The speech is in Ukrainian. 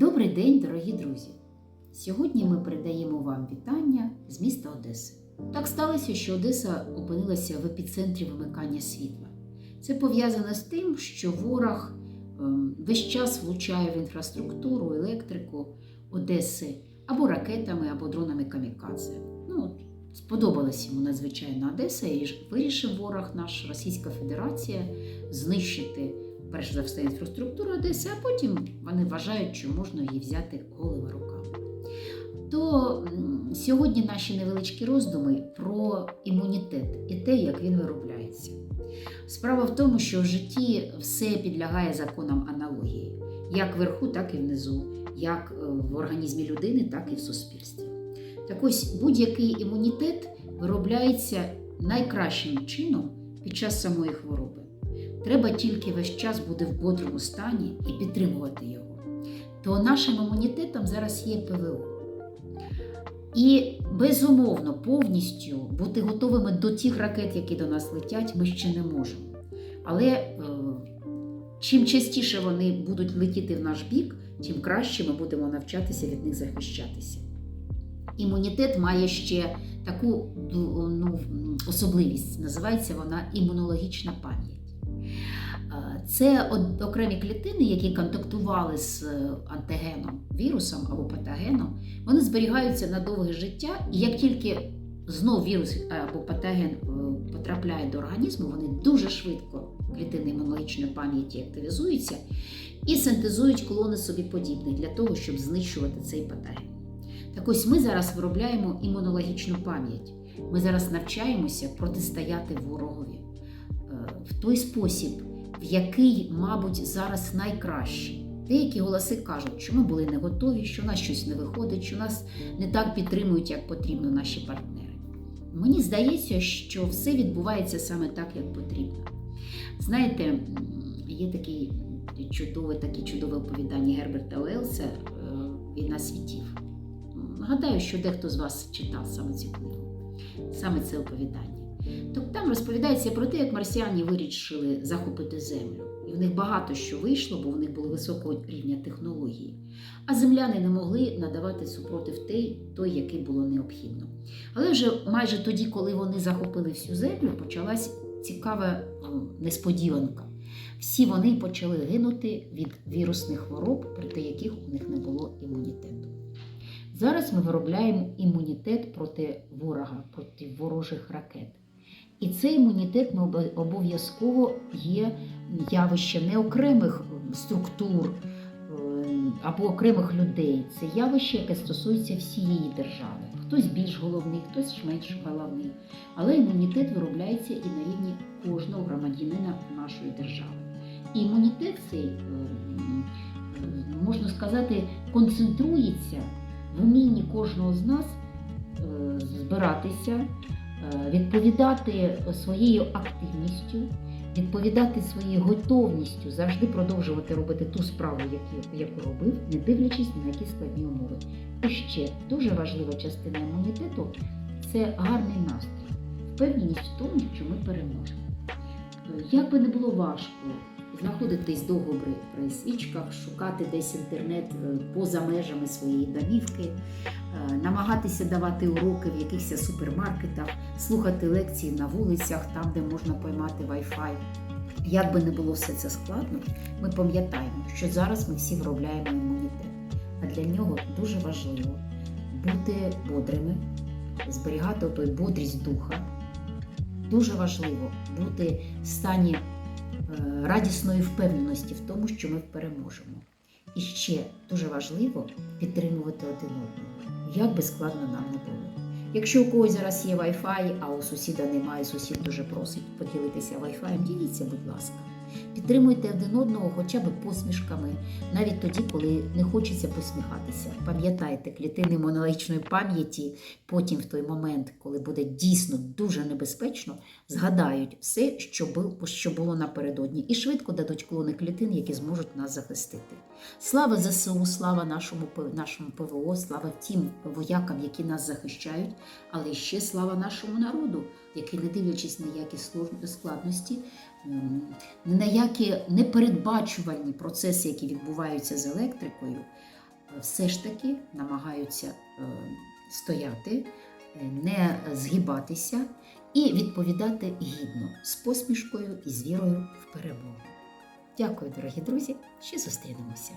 Добрий день, дорогі друзі! Сьогодні ми передаємо вам вітання з міста Одеси. Так сталося, що Одеса опинилася в епіцентрі вимикання світла. Це пов'язано з тим, що ворог ем, весь час влучає в інфраструктуру, електрику Одеси або ракетами, або дронами камікадзе. Ну, сподобалась йому надзвичайно Одеса, і вирішив ворог наш Російська Федерація знищити перш за все інфраструктуру Одеси, а потім вони вважають, що можна її взяти голими руками. То сьогодні наші невеличкі роздуми про імунітет і те, як він виробляється. Справа в тому, що в житті все підлягає законам аналогії, як вверху, так і внизу, як е, в організмі людини, так і в суспільстві. Так ось будь-який імунітет виробляється найкращим чином під час самої хвороби. Треба тільки весь час бути в бодрому стані і підтримувати його. То нашим імунітетом зараз є ПВО. І безумовно, повністю бути готовими до тих ракет, які до нас летять, ми ще не можемо. Але е, чим частіше вони будуть летіти в наш бік, тим краще ми будемо навчатися від них захищатися. Імунітет має ще таку ну, особливість, називається вона імунологічна пам'ять. Це окремі клітини, які контактували з антигеном, вірусом або патогеном, вони зберігаються на довге життя, і як тільки знов вірус або патоген потрапляє до організму, вони дуже швидко клітини імунологічної пам'яті активізуються і синтезують клони собі подібних для того, щоб знищувати цей патоген. Так ось ми зараз виробляємо імунологічну пам'ять. Ми зараз навчаємося протистояти ворогові в той спосіб який, мабуть, зараз найкращий. Деякі голоси кажуть, що ми були не готові, що у нас щось не виходить, що нас не так підтримують, як потрібно наші партнери. Мені здається, що все відбувається саме так, як потрібно. Знаєте, є такий чудове, таке чудове оповідання Герберта Уелса Війна світів. Гадаю, що дехто з вас читав саме цю книгу, саме це оповідання. Тобто там розповідається про те, як марсіані вирішили захопити землю. І в них багато що вийшло, бо в них були високого рівня технології. А земляни не могли надавати супротив той, той, який було необхідно. Але вже майже тоді, коли вони захопили всю землю, почалась цікава несподіванка. Всі вони почали гинути від вірусних хвороб, проти яких у них не було імунітету. Зараз ми виробляємо імунітет проти ворога, проти ворожих ракет. І цей імунітет ми обов'язково є явище не окремих структур або окремих людей. Це явище, яке стосується всієї держави. Хтось більш головний, хтось менш головний. Але імунітет виробляється і на рівні кожного громадянина нашої держави. І імунітет цей, можна сказати, концентрується в умінні кожного з нас збиратися відповідати своєю активністю, відповідати своєю готовністю завжди продовжувати робити ту справу, яку, робив, не дивлячись на які складні умови. І ще дуже важлива частина імунітету це гарний настрій, впевненість в тому, що ми переможемо. Як би не було важко знаходитись довго при свічках, шукати десь інтернет поза межами своєї домівки, намагатися давати уроки в якихось супермаркетах, слухати лекції на вулицях, там, де можна поймати Wi-Fi. Як би не було все це складно, ми пам'ятаємо, що зараз ми всі виробляємо імунітет. А для нього дуже важливо бути бодрими, зберігати той бодрість духа. Дуже важливо бути в стані радісної впевненості в тому, що ми переможемо. І ще дуже важливо підтримувати один одного, як би складно нам не було. Якщо у когось зараз є Wi-Fi, а у сусіда немає, сусід дуже просить поділитися Wi-Fi, діліться, будь ласка. Підтримуйте один одного хоча б посмішками, навіть тоді, коли не хочеться посміхатися. Пам'ятайте, клітини імунологічної пам'яті потім, в той момент, коли буде дійсно дуже небезпечно, згадають все, що було, напередодні, і швидко дадуть клони клітин, які зможуть нас захистити. Слава ЗСУ, слава нашому нашому ПВО, слава тим воякам, які нас захищають, але ще слава нашому народу, який, не дивлячись на які складності, на які непередбачувальні процеси, які відбуваються з електрикою, все ж таки намагаються е, стояти, е, не згибатися і відповідати гідно з посмішкою і з вірою в перемогу. Дякую, дорогі друзі, ще зустрінемося.